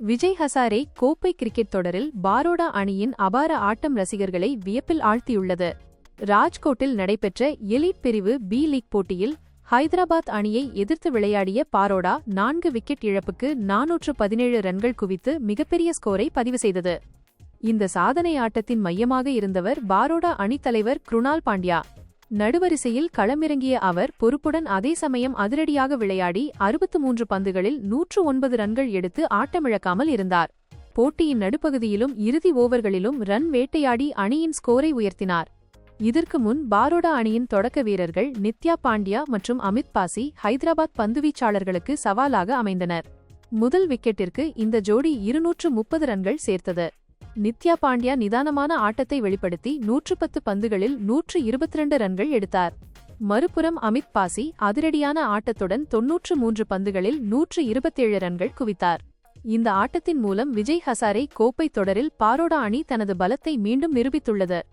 விஜய் ஹசாரே கோப்பை கிரிக்கெட் தொடரில் பாரோடா அணியின் அபார ஆட்டம் ரசிகர்களை வியப்பில் ஆழ்த்தியுள்ளது. ராஜ்கோட்டில் நடைபெற்ற எலிட் பிரிவு பி லீக் போட்டியில் ஹைதராபாத் அணியை எதிர்த்து விளையாடிய பாரோடா நான்கு விக்கெட் இழப்புக்கு நாநூற்று பதினேழு ரன்கள் குவித்து மிகப்பெரிய ஸ்கோரை பதிவு செய்தது. இந்த சாதனை ஆட்டத்தின் மையமாக இருந்தவர் பாரோடா அணித்தலைவர் குருணால் பாண்டியா. நடுவரிசையில் களமிறங்கிய அவர் பொறுப்புடன் அதே சமயம் அதிரடியாக விளையாடி அறுபத்து மூன்று பந்துகளில் நூற்று ஒன்பது ரன்கள் எடுத்து ஆட்டமிழக்காமல் இருந்தார். போட்டியின் நடுப்பகுதியிலும் இறுதி ஓவர்களிலும் ரன் வேட்டையாடி அணியின் ஸ்கோரை உயர்த்தினார். இதற்கு முன் பாரோடா அணியின் தொடக்க வீரர்கள் நித்யா பாண்டியா மற்றும் அமித் பாசி ஹைதராபாத் பந்துவீச்சாளர்களுக்கு சவாலாக அமைந்தனர். முதல் விக்கெட்டிற்கு இந்த ஜோடி இருநூற்று முப்பது ரன்கள் சேர்த்தது. நித்யா பாண்டியா நிதானமான ஆட்டத்தை வெளிப்படுத்தி நூற்று பத்து பந்துகளில் நூற்று இருபத்திரண்டு ரன்கள் எடுத்தார். மறுபுறம் அமித் பாசி அதிரடியான ஆட்டத்துடன் தொன்னூற்று மூன்று பந்துகளில் நூற்று இருபத்தேழு ரன்கள் குவித்தார். இந்த ஆட்டத்தின் மூலம் விஜய் ஹசாரே கோப்பை தொடரில் பாரோடா அணி தனது பலத்தை மீண்டும் நிரூபித்துள்ளது.